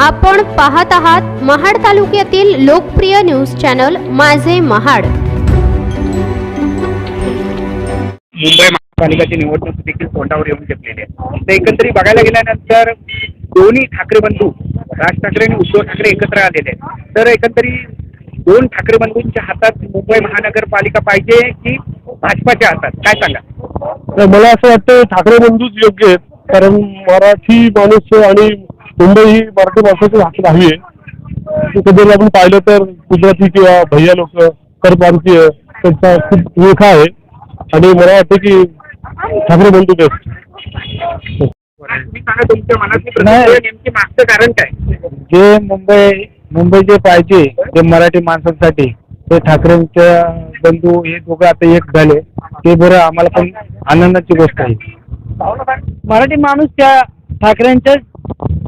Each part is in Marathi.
आपण पाहत आहात महाड तालुक्यातील लोकप्रिय न्यूज चॅनल माझे महाड. मुंबई महापालिकेची निवडणूक देखील तोंडावर येऊन घेतलेली आहे. तर एकंदरीत बघायला गेल्यानंतर दोन्ही ठाकरे बंधू राज ठाकरे आणि उद्धव ठाकरे एकत्र आलेले आहेत. तर एकंदरीत दोन ठाकरे बंधूंच्या हातात मुंबई महानगरपालिका पाहिजे की भाजपाच्या हातात? काय सांगा? तर मला असं वाटतं ठाकरे बंधूच योग्य आहेत. कारण मराठी माणूस आणि मुंबई ही मराठी माणसाची हातात हवी आहे. कधी आपण पाहिलं तर गुजराती किंवा भैया लोक करप्रांतीय त्यांचा खूप ओळखा आहे. आणि मला वाटतं की ठाकरे बंधू बेस्ट तुम्ही सांगा तुमच्या मनातली नाही. प्रतिक्रिया नेमकी मागचं कारण काय? जे मुंबई मुंबई जे पाहिजे जे मराठी माणसांसाठी ते ठाकरेंच्या बंधू हे दोघं आता एक झाले. ते बरं आम्हाला पण आनंदाची गोष्ट आहे. मराठी माणूस त्या ठाकरेंच्याच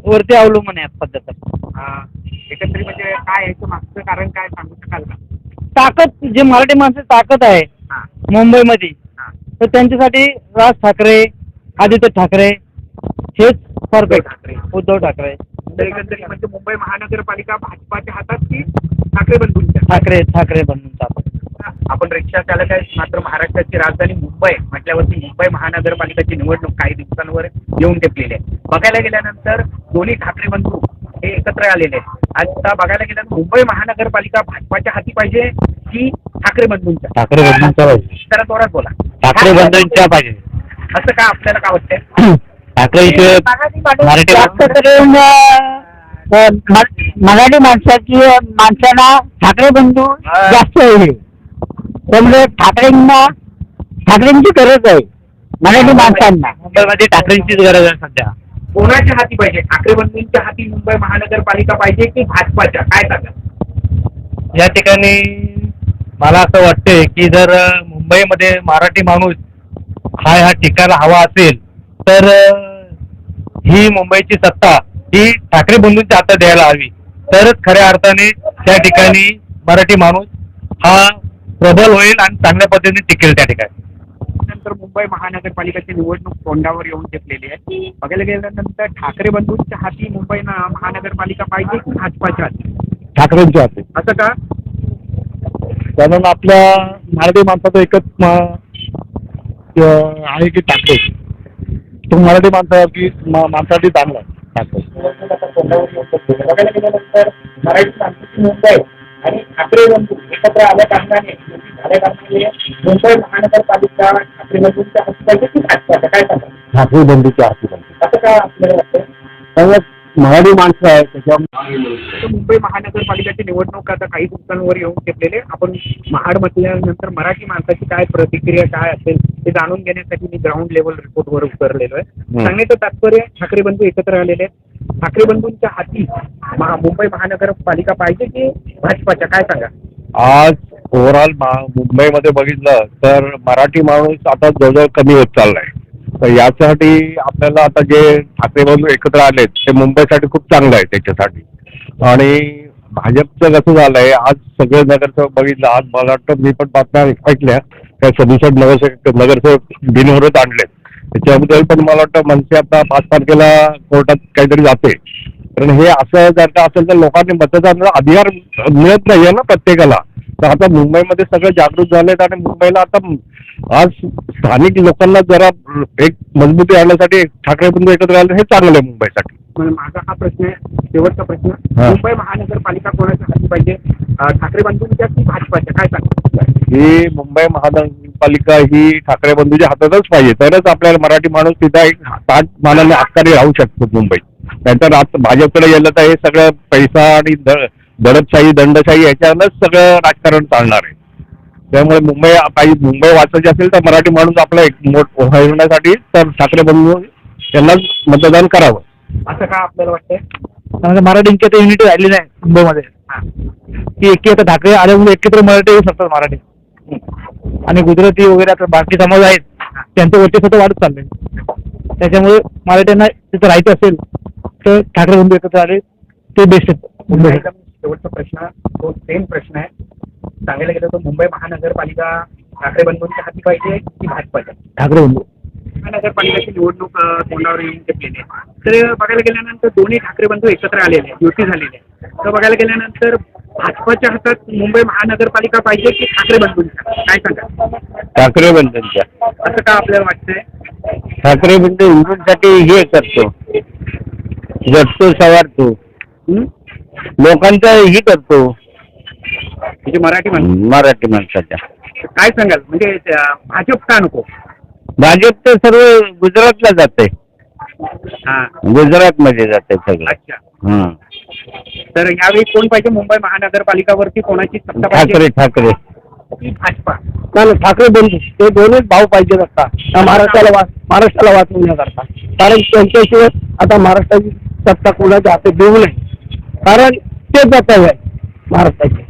वरती अवलंबून आहे पद्धत. हा, एकंदरीत म्हणजे काय याचं मागचं कारण काय सांगू शकाल का? ताकद जे मराठी माणसाची ताकद आहे हा. मुंबईमध्ये हा. तर त्यांच्यासाठी राज ठाकरे आदित्य ठाकरे हेच परफेक्ट ठाकरे. उद्धव ठाकरे. तर एकंदरीत म्हणजे मुंबई महानगरपालिका भाजपाच्या हातात की ठाकरे बंधूंच्या? ठाकरे ठाकरे बनून ताकद आपण रिक्षा चालक आहे मात्र महाराष्ट्राची राजधानी मुंबई म्हटल्यावरती मुंबई महानगरपालिकेची निवडणूक काही दिवसांवर येऊन टेपलेली आहे. बघायला गेल्यानंतर दोन्ही ठाकरे बंधू हे एकत्र आलेले आहेत. आता बघायला गेल्यानंतर मुंबई महानगरपालिका भाजपाच्या हाती पाहिजे की ठाकरे बंधूंच्या? ठाकरे बंधूंच्या पाहिजे. जरा जोरात बोला. ठाकरे बंधूंच्या पाहिजे. असं का आपल्याला काय वाटतंय? ठाकरे मराठी जास्त करून अं, म- मराठी माणसाची माणसाला ठाकरे बंधू जास्त आहे. त्यामुळे ठाकरेंना ठाकरेंची गरज आहे मराठी माणसांना. मुंबईमध्ये ठाकरेंचीच गरज आहे सध्या. कोणाच्या हाती पाहिजे? ठाकरे बंधूंच्या हाती मुंबई महानगरपालिका पाहिजे की भाजपाच्या? काय सांगा या ठिकाणी मला असं वाटतंय की जर मुंबईमध्ये मराठी माणूस हा ह्या ठिकाणा हवा असेल तर ही मुंबईची सत्ता ही ठाकरे बंधूंच्या हातात द्यायला हवी. तरच खऱ्या अर्थाने त्या ठिकाणी मराठी माणूस हा प्रबल होईल आणि चांगल्या पद्धतीने टिकेल त्या ठिकाणी. नंतर मुंबई महानगरपालिकेची निवडणूक तोंडावर येऊन घेतलेली आहे. बघायला गेल्यानंतर ठाकरे बंधूंच्या हाती मुंबई ना- महानगरपालिका पाहिजे की भाजपाच्या हाती? ठाकरेंच्या हाती. असं का? कारण आपल्या मराठी माणसाचं एकच म- अ, आहे की ठाकरे. तो मराठी माणसा की मा- माणसासाठी चांगला आहे ठाकरे. बघायला गेल्यानंतर मराठी माणसाची मुंबई आणि ठाकरे बंधू एकत्र आल्या कारणाने युती झाल्या कारणाने मुंबई महानगरपालिका ठाकरे बंधूंच्या हाती पाहिजे की भाजपाच्या काय सांगा असं का आपल्याला वाटतं मराठी माणसं आहे त्याच्यामुळे मुंबई महानगरपालिकेची निवडणूक आता काही दिवसांवर येऊन घेतलेले आपण महाड म्हटल्यानंतर मराठी माणसाची काय प्रतिक्रिया काय असेल ते जाणून घेण्यासाठी मी ग्राउंड लेवल रिपोर्टवर उतरलेलो आहे. सांगण्याचं तात्पर्य ठाकरे बंधू एकत्र आलेले आहेत. ठाकरे बंधूंच्या हाती महा मुंबई महानगरपालिका पाहिजे की भाजपाच्या? काय सांगा? आज ओव्हरऑल मुंबईमध्ये बघितलं तर मराठी माणूस आता जवळजवळ कमी होत चाललाय. तर यासाठी आपल्याला आता जे ठाकरे बंधू एकत्र आलेत ते मुंबईसाठी खूप चांगलं आहे त्याच्यासाठी. आणि भाजपचं कसं झालंय आज सगळे नगरसेवक बघितलं आज मला वाटतं मी पण बातम्या ऐकल्या त्या सदुसष्ट नगरसेवक नगरसेवक बिनविरोध आणले त्याच्याबद्दल पण मला वाटतं मनसे आता पाच तारखेला कोर्टात काहीतरी जाते. कारण हे असं जर असेल तर लोकांनी मतदानाचा अधिकार मिळत नाहीये ना प्रत्येकाला. तर आता मुंबईमध्ये सगळे जागृत झालेत आणि मुंबईला आता आज स्थानिक लोकांना जरा एक मजबूती आणण्यासाठी ठाकरे बंधू एकत्र आले हे चांगलं आहे मुंबईसाठी. माझा हा प्रश्न आहे शेवटचा प्रश्न. मुंबई महानगरपालिका कोणाच्या हाती पाहिजे? ठाकरे बंधूंच्या की भाजपाच्या? काय सांगा ही मुंबई महानगरपालिका ही ठाकरे बंधूच्या हातातच पाहिजे तरच आपल्याला मराठी माणूस तिथं एक ताट मानाने हक्काने राहू शकतो मुंबईत. नाहीतर आज भाजपकडे गेलं तर हे सगळं पैसा आणि दडपशाही दंडशाही याच्यानंच सगळं राजकारण चालणार आहे. त्यामुळे मुंबई काही मुंबई वाचायची असेल तर मराठी माणूस आपला एक मोठ होण्यासाठी तर ठाकरे बंधू यांनाच मतदान करावं. असं का आपल्याला वाटतंय? त्यामध्ये मराठींची आता युनिटी राहिली नाही मुंबईमध्ये. की एकी आता ठाकरे आल्यामुळे एकत्र मराठी येऊ शकतात मराठी. आणि गुजराती वगैरे आता बाकी समाज आहेत त्यांचं वरती सतत वाढत चाललंय. त्याच्यामुळे मराठ्यांना तिथं राहायचं असेल तर ठाकरे बंधू एकत्र आले ते बेस्ट आहेत. शेवटचा प्रश्न तो सेम प्रश्न आहे. सांगायला गेलं तर मुंबई महानगरपालिका ठाकरे बंधूंच्या हाती पाहिजे की भाजपाच्या ठाकरे बंधू महानगरपालिकेची निवडणूक तोंडावर येऊन आहे तर बघायला गेल्यानंतर दोन्ही ठाकरे बंधू एकत्र आलेले आहेत युती झालेली आहे. तर बघायला गेल्यानंतर भाजपाच्या हातात मुंबई महानगरपालिका पाहिजे की ठाकरे बंधूंच्या? काय सांगा? ठाकरे बंधूंच्या. असं का आपल्याला वाटतंय? ठाकरे बंधू हिंदूंसाठी हे करतो. जगतो सवारतो. हं? लोकांचा ही करतो. म्हणजे मराठी माणूस. मराठी माणसाच्या. काय सांगाल? म्हणजे भाजप का नको? भाजप तर सर्व गुजरातला जाते हा. गुजरात मध्ये जाते सगळं. अच्छा. हं. तर यावेळी कोण पाहिजे? मुंबई महानगरपालिकावरती कोणाची सत्ता ठाकरे पाहिजे? ठाकरे की भाजपा? नाही नाही, ठाकरे बंधू ते दोन्हीच भाऊ पाहिजेत आता. या महाराष्ट्राला वा महाराष्ट्राला वाचवण्याकरता. कारण त्यांच्याशिवाय आता महाराष्ट्राची सत्ता कोणाच्या हातात देऊ नये. कारण ते जाता आहे महाराष्ट्राचे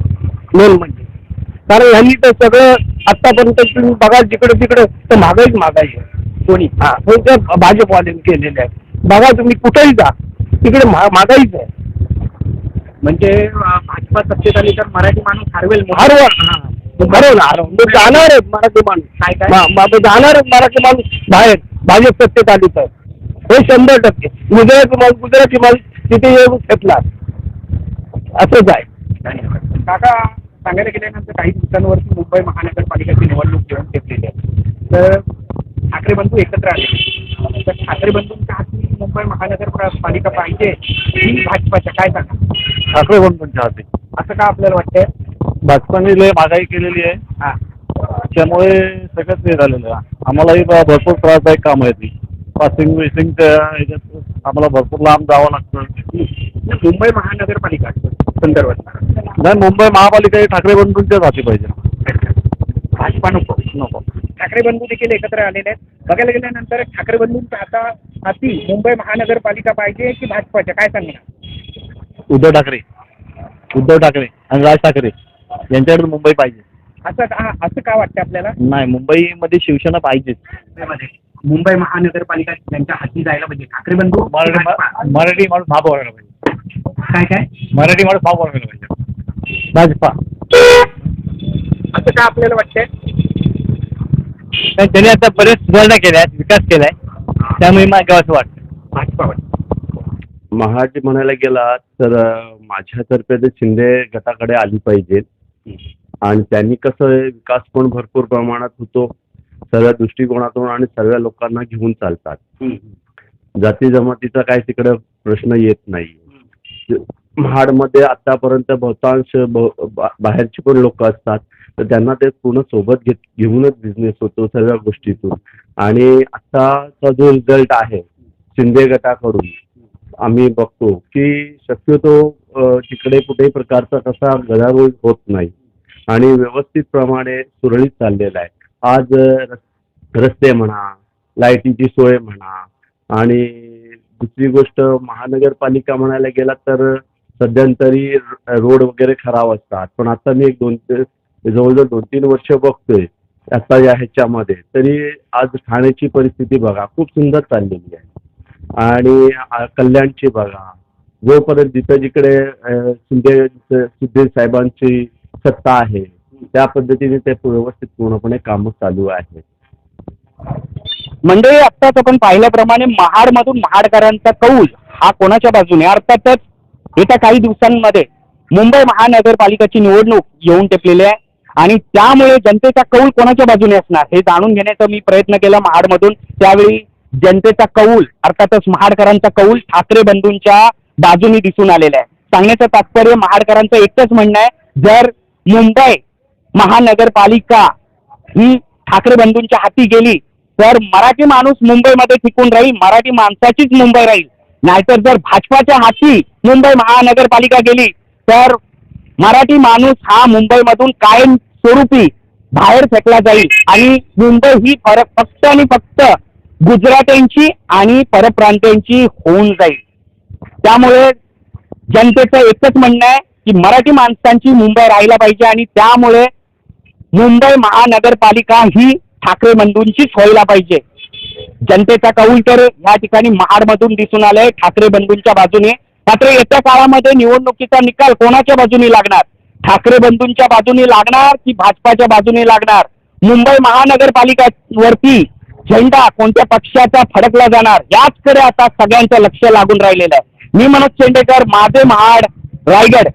मेन म्हणजे. कारण ह्यांनी तर सगळं आतापर्यंत तुम्ही बघा जिकडे तिकडे तर महागाईच महागाई आहे. कोणी? हा. भाजपवाल्यांनी केलेले आहे? बघा तुम्ही कुठेही जा. तिकडे महागाईच आहे. म्हणजे भाजपा सत्तेत आली तर मराठी माणूस हरवेल हरवण हरवण मग जाणार आहेत मराठी काय माणूस काय? मा- जाणार आहेत मराठी माणूस. बाहेर. भाजप सत्तेत आली तर. हे शंभर टक्के. गुजराती गुजराती माणूस तिथे येऊन घेतला असंच आहे धन्यवाद काका सांगायला गेल्यानंतर काही दिवसांवरती मुंबई महानगरपालिकेची निवडणूक घेऊन घेतलेली आहे. तर ठाकरे बंधू एकत्र आले. तर ठाकरे बंधूंच्या हाती मुंबई महानगरपालिका पाहिजे की भाजपाच्या काय सांगा? ठाकरे बंधूंच्या हाती. असं का आपल्याला वाटतंय? भाजपाने लय महागाई केलेली आहे. हा. त्यामुळे सगळंच हे झालेलं आहे. आम्हालाही ब- भरपूर त्रासदायक काम आहे ती पासिंग विसिंगच्या ह्याच्यात आम्हाला भरपूर लांब जावं लागतं. मुंबई महानगरपालिका संदर्भात नाही मुंबई महापालिका ही ठाकरे बंधूंच्याच हाती पाहिजे. भाजपा नको नको. ठाकरे बंधू देखील एकत्र आलेले आहेत. बघायला गेल्यानंतर ठाकरे बंधूंच्या हाता हाती मुंबई महानगरपालिका पाहिजे की भाजपाच्या काय सांगणार? उद्धव ठाकरे. उद्धव ठाकरे आणि राज ठाकरे यांच्याकडे मुंबई पाहिजे. असं का असं का वाटतं आपल्याला? नाही मुंबईमध्ये शिवसेना पाहिजेच मुंबईमध्ये. मुंबई महानगरपालिका त्यांच्या हाती जायला पाहिजे. ठाकरे बंधू भाजपा? मराठी मराठी माणूस भाग व्हायला पाहिजे. काय काय? मराठी माणूस भाग व्हायला पाहिजे. भाजपा. असं का आपल्याला वाटतंय? त्यांनी आता बरेच सुधारणा केल्या आहेत विकास केलाय. त्यामुळे मला असं वाटतं? भाजपा वाटतं. महाराष्ट्र म्हणायला गेला तर अं, माझ्यातर्फे तर शिंदे गटाकडे आली पाहिजे आणि त्यांनी कसं आहे, विकास पण भरपूर प्रमाणात होतो. सर्व दृष्टिकोनातून आणि सर्व लोकांना घेऊन चालतात. जाती जमातीचा काय तिकडे प्रश्न येत नाही. महाडमध्ये आतापर्यंत बहुतांश बाहेरची पण लोक असतात. तर त्यांना ते पूर्ण सोबत घेत घेऊनच बिझनेस होतो सर्व गोष्टीतून. आणि आताचा जो रिझल्ट आहे शिंदे गटाकडून आम्ही बघतो की शक्यतो तिकडे कुठेही प्रकारचा कसा गदारोळ होत नाही. आणि व्यवस्थित प्रमाणे सुरळीत चाललेला आहे. आज रस्ते म्हणा लाईटीची सोय म्हणा आणि दुसरी गोष्ट महानगरपालिका म्हणायला गेला तर सध्यांतरी रोड वगैरे खराब असतात. पण आता मी एक दोन जवळजवळ दोन तीन वर्ष बघतोय आता या ह्याच्यामध्ये. तरी आज ठाण्याची परिस्थिती बघा खूप सुंदर चाललेली आहे. आणि कल्याणची बघा. जोपर्यंत जिथं जिकडे शिंदे शिंदे साहेबांची सत्ता आहे त्या पद्धतीने ते व्यवस्थित पूर्णपणे काम चालू आहे मंडळी आत्ताच आपण पाहिल्याप्रमाणे महाडमधून महाडकरांचा कौल हा कोणाच्या बाजूने? अर्थातच येत्या काही दिवसांमध्ये मुंबई महानगरपालिकेची निवडणूक येऊन टेपलेली आहे आणि त्यामुळे जनतेचा कौल कोणाच्या बाजूने असणार? हे जाणून घेण्याचा मी प्रयत्न केला महाडमधून. त्यावेळी जनतेचा कौल अर्थातच महाडकरांचा कौल ठाकरे बंधूंच्या बाजूने दिसून आलेला आहे. सांगण्याचं तात्पर्य महाडकरांचं एकच म्हणणं आहे जर मुंबई महानगरपालिका ही ठाकरे बंधूंच्या हाती गेली. तर मराठी माणूस मुंबईमध्ये टिकून राहील मराठी माणसाचीच मुंबई राहील. नाहीतर जर भाजपाच्या हाती मुंबई महानगरपालिका गेली तर मराठी माणूस हा मुंबईमधून कायम स्वरूपी बाहेर फेकला जाईल. आणि मुंबई ही फरक फक्त आणि फक्त गुजरात्यांची आणि परप्रांत्यांची होऊन जाईल. त्यामुळे जनतेचं एकच म्हणणं आहे की मराठी माणसांची मुंबई राहायला पाहिजे आणि त्यामुळे मुंबई महानगरपालिका ही ठाकरे बंधूंचीच व्हायला पाहिजे. जनतेचा कौल तर या ठिकाणी महाडमधून दिसून आलाय ठाकरे बंधूंच्या बाजूने. मात्र येत्या काळामध्ये निवडणुकीचा निकाल कोणाच्या बाजूने लागणार? ठाकरे बंधूंच्या बाजूने लागणार की भाजपाच्या बाजूने लागणार? मुंबई महानगरपालिका वरती झेंडा कोणत्या पक्षाचा फडकला जाणार? याचकडे आता सगळ्यांचं लक्ष लागून राहिलेलं आहे. मी मनोज चेंडेकर माझे महाड रायगड.